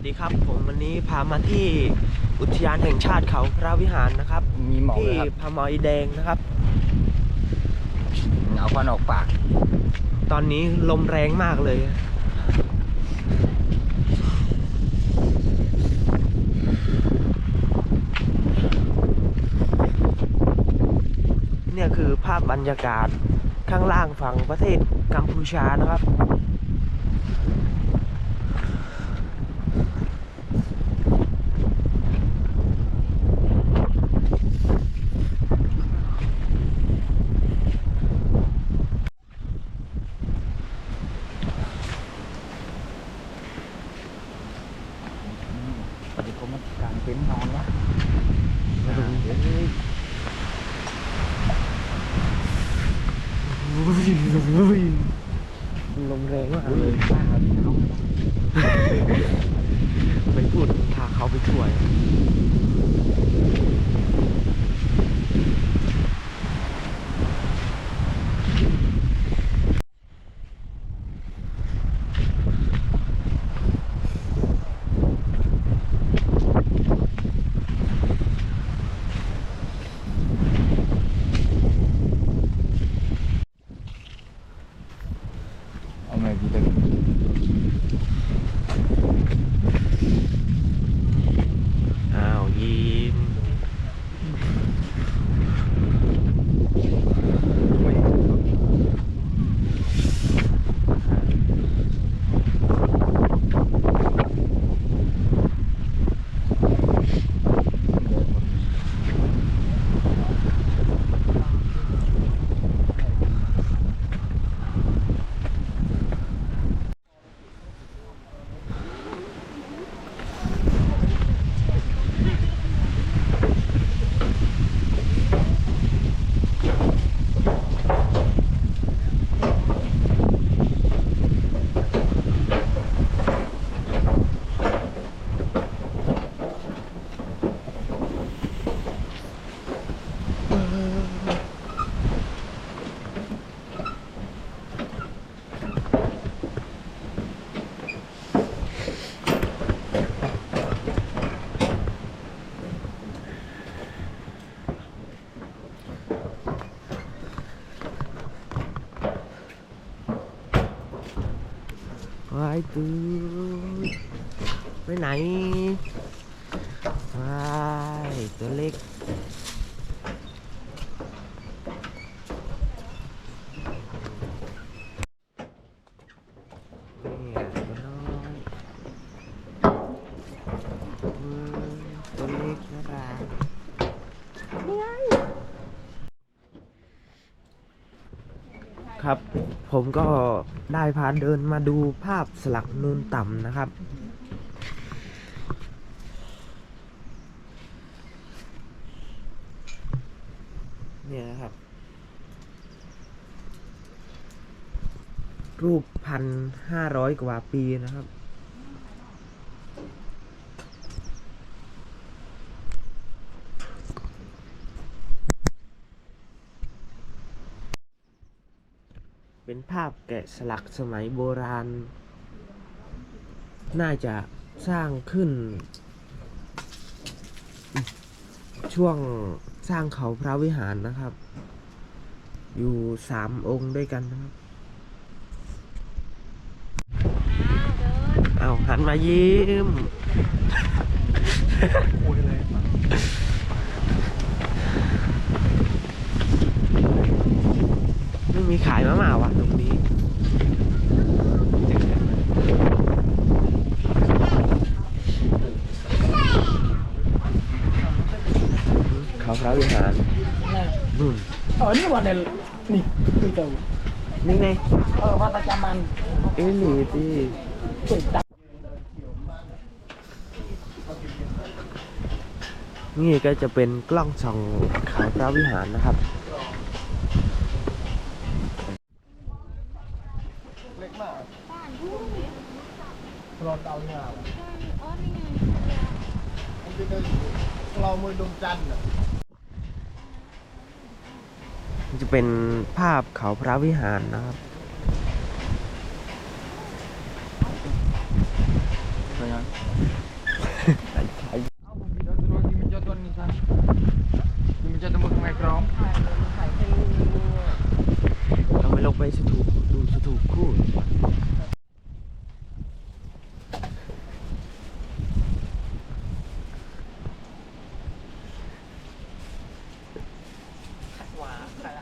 วัสดีครับ ผมวันนี้พามาที่อุทยานแห่งชาติเขาพระวิหารนะครับมีหมอกที่ด้วยครับพามอยแดงนะครับเอาควันออกปาก ตอนนี้ลมแรงมากเลย เนี่ยคือภาพบรรยากาศข้างล่างฝั่งประเทศกัมพูชานะครับ ปฏิค มกลางเต็นท์นอนวะลมแรงมากเลเลยยบ้าครับน้องไปพูดพาเขาไปช่วย เอ วายตื้อไปไหนวายตัวเล็กตัวน้อยอืมตัวเล็กน่ารัก ครับ ผมก็ได้พาเดินมาดูภาพสลักนูนต่ำนะครับ เนี่ยนะครับ รูปพันห้าร้อยกว่าปีนะครับ เป็นภาพแกะสลักสมัยโบราณ น่าจะสร้างขึ้น ช่วงสร้างเขาพระวิหารนะครับ อยู่สามองค์ด้วยกันนะครับเอาหันมายิ้มมีขายมะม่าวะตรงนี้เขาพระวิหารนู่น Oh ini model nih gitu. นี่ไง Oh mata caman. เอ้ยหนีสิ Cerita. นี่ก็จะเป็นกล้องส่องเขาพระวิหารนะครับ มากาเรอเตาหน้าอ๋อนี่เป็เรามือดวงจันทร์อะจะเป็นภาพเขาพระวิหารนะครับสวยงามเราไม่ลงไปสุดถูก คู่ว่าอะไร